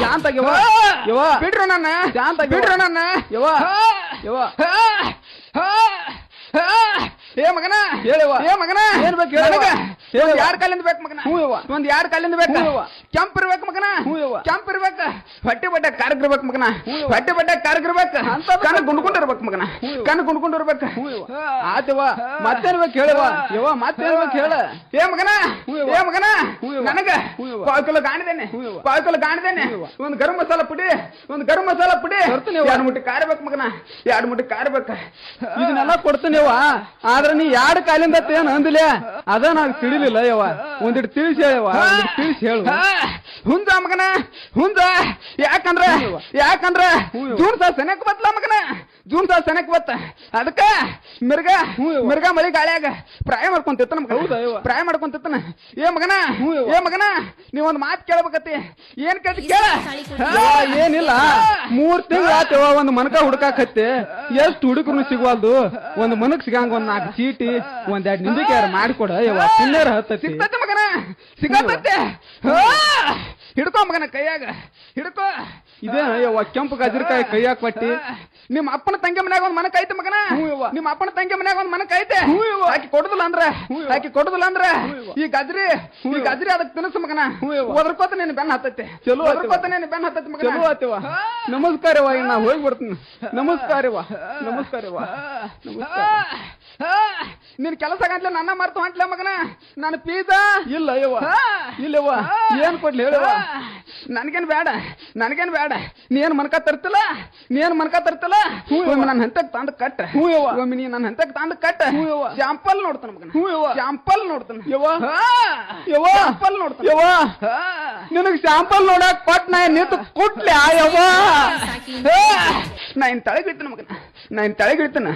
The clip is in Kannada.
ಶಾಂತ ಯವ್ವ ಯವ್ವ ಬಿಡ್ರು ನನ್ನ. ಶಾಂತ. ಬಿಡ್ರು ನನ್ನ. ಯವ ಯವ್ವ. ಏ ಮಗನ. ಹೇಳವ್ವ. ಏ ಮಗನ. ಏನ್ ಬೇಕು. ಒಂದ್ ಎರಡ್ ಕಾಲಿಂದ ಬೇಕು ಮಗನ? ಹ್ಞೂ ಯವ ಒಂದ್ ಯಾರ ಕಾಲಿಂದ ಬೇಕು. ಕೆಂಪ್ ಇರ್ಬೇಕು ಮಗನ. ಕೆಂಪ್ ಇರ್ಬೇಕ ಹೊಟ್ಟೆ ಬಟ್ಟೆ ಕಾರ್ಗಿರ್ಬೇಕು ಮಗನ. ಹೊಟ್ಟೆ ಬಟ್ಟೆ ಕಾರ್ಗಿರ್ಬೇಕು ಕಣ್ ಗುಂಡ್ಕೊಂಡಿರ್ಬೇಕು ಮಗನ ಕಣ್ ಗುಂಡ್ಕೊಂಡಿರ್ಬೇಕು ಆತವ ಮತ್ತೇನ್ಬೇಕು ಹೇಳುವ ಯವ ಮತ್ತೇನ್ಬೇಕು ಹೇಳ ಏ ಮಗನ ಏ ಮಗನ. ನನಗ ಕಾಣಿದೇನೆ ಪಾವ್ ಕಿಲೋ ಯವ್ವ. ಪಾವ್ ಕಿಲೋ ಗಾಣಿದೇನೆ ಒಂದ್ ಗರಂ ಮಸಾಲ ಪುಡಿ ಒಂದ್ ಗರಂ ಮಸಾಲ ಪುಡಿ ಎರಡು ಮುಟ್ಟಿ ಕಾರ್ಬೇಕು ಮಗನ ಎರಡು ಮುಟ್ಟಿ ಕಾರ್ಬೇಕ ಇದನ್ನೆಲ್ಲ ಕೊಡ್ತೀನಿ ಯವ್ವ ಆದ್ರೆ ನೀ ಎರಡು ಕಾಲಿಂದ ಏನ್ ಅಂದಿಲ್ಲ ಅದ ನಾವ್ ತಿಳಿಲಿಲ್ಲ ಯವ ಒಂದಿಟ್ಟು ತಿಳಿಸಿ ಹೇಳುವ ತಿಳಿಸಿ ಹೇಳು ಹುಂದ ಮಗನ ಹುಂದ. ಯಾಕಂದ್ರ ಯಾಕಂದ್ರ. ಜೂನ್ ಸಾ ಸೆನಕ್ ಬತ್ಲ ಮಗನ. ಜೂನ್ ಸಾ ಸೆನಕ್ ಬತ್ತ. ಅದಕ್ಕ ಮಿರ್ಗ. ಮಿರ್ಗ ಮಳಿ ಗಾಳಿಯಾಗ ಪ್ರಾಯ ಮಾಡ್ಕೊಂತಿತ್ತನ? ಪ್ರಾಯ ಮಾಡ್ಕೊಂತಿತ್ತನ ಏ ಮಗನ ಏ ಮಗನ ನೀವೊಂದ್ ಒಂದ್ ಮಾತ್ ಕೇಳ್ಬೇಕತ್ತಿ. ಏನ್ ಕೇಳಿ. ಕೇಳ ಏನಿಲ್ಲ. ಮೂರ್ ತಿಂಗಳ ಆತವ ಒಂದ್ ಮನಕ ಹುಡುಕಾಕತ್ತೆ. ಎಷ್ಟ್ ಹುಡುಗರು ಸಿಗವಲ್ದು? ಒಂದ್ ಮನಕ್ ಸಿಗಂಗ ಒಂದ್ ನಾಲ್ಕು ಚೀಟಿ ಒಂದ್ ಎರಡ್ ನಿಂಬಿಕೆ ಮಾಡಿಕೊಡ ಯವ್ವ? ಪುಣ್ಯರ ಹತ್ತತಿ. ಸಿಗ್ತೈತೆ ಮಗನ. ಸಿಗತೈತೆ. ಹಿಡ್ಕೊ ಮಗನ ಕೈಯಾಗ. ಹಿಡ್ಕೊ. ಇದೇ ಕೆಂಪು ಗಜರಿಕಾಯಿ ಕೈಯಾಗ ಕೊಟ್ಟಿ ನಿಮ್ಮ ಅಪ್ಪನ ತಂಗಿ ಮನ್ಯಾಗ ಒಂದ್ ಮನಕ್ ಐತೆ ಮಗನ? ನಿಮ್ಮ ಅಪ್ಪನ ತಂಗಿ ಮನ್ಯಾಗ ಒಂದ್ ಮನಕ್ ಐತೆ? ಹ್ಞೂ ಯವ್ವ. ಆಕಿ ಕೊಡುದಿಲ್ಲ ಅಂದ್ರ? ಆಕಿ ಕೊಡುದಿಲ್ಲ ಅಂದ್ರ? ಈ ಗಜ್ರಿ ಈ. ಗಜ್ರಿ ಅದಕ್ಕೆ ತಿನಸು ಮಗನ. ಒದರ್ಕೋತ ನೀನ್ ಬೆನ್ನ ಹತ್ತೈತೆ. ಚಲೋ ಒದರ್ಕೋತ. ನೀನ್ ಬೆನ್ನ ಹತ್ತೈತೆ ಮಗನ. ಚಲೋ ಆತಿವ ನಮಸ್ಕಾರವ ನಾ ಹೋಗಿ ಬರ್ತೀನಿ ನಮಸ್ಕಾರವ ನಮಸ್ಕಾರವ ನಮಸ್ಕಾರ. ನಿನ್ ಕೆಲಸ ಗಂಟ್ಲೆ ನನ್ನ ಮರ್ತು ಹೊಂಟ್ಲೆ ಮಗನ. ನಾನು ಪೀಜಾ. ಇಲ್ಲ ಯವ್ವ. ಇಲ್ಲವ್ವ ಏನ್ ಕೊಡ್ಲಿ ಹೇಳವ್ವ ನನ್ಗೇನ್ ಬೇಡ ನನ್ಗೇನ್ ಬೇಡ. ನೀ ಏನ್ ಮನ್ಕ ತರ್ತಿಲ್ಲ? ನೀ ಏನ್ ಮನ್ಕ ತರ್ತಿಲ್ಲ? ನನ್ನ ಹಂತಕ್ ತಂದ್ ಕಟ್ಟ. ಹೂ ಯವ ಒಮ್ಮೆ ನೀ ನನ್ನ ಹಂತಕ್ ತಂದ್ ಕಟ್ಟ. ಶಾಂಪಲ್ ನೋಡ್ತಾನ ಮಗನ. ಶಾಂಪಲ್ ನೋಡ್ತಾನ. ಯವ್ವ. ಶಾಂಪಲ್ ನೋಡ್ತಾನ. ಯವ್ವ. ಹಾ. ನಿನಗ್ ಶಾಂಪಲ್ ನೋಡಕ್ ಕೊಟ್ ನಾ ನಿಂತು ಕೊಟ್ಲಿ ಯವ್ವ. ಯವ ನಾ ಇನ್ ತಳಗಿಡ್ತಾನ ಮಗನ. ನಾ ಇನ್ ತಳಗಿಡ್ತಾನ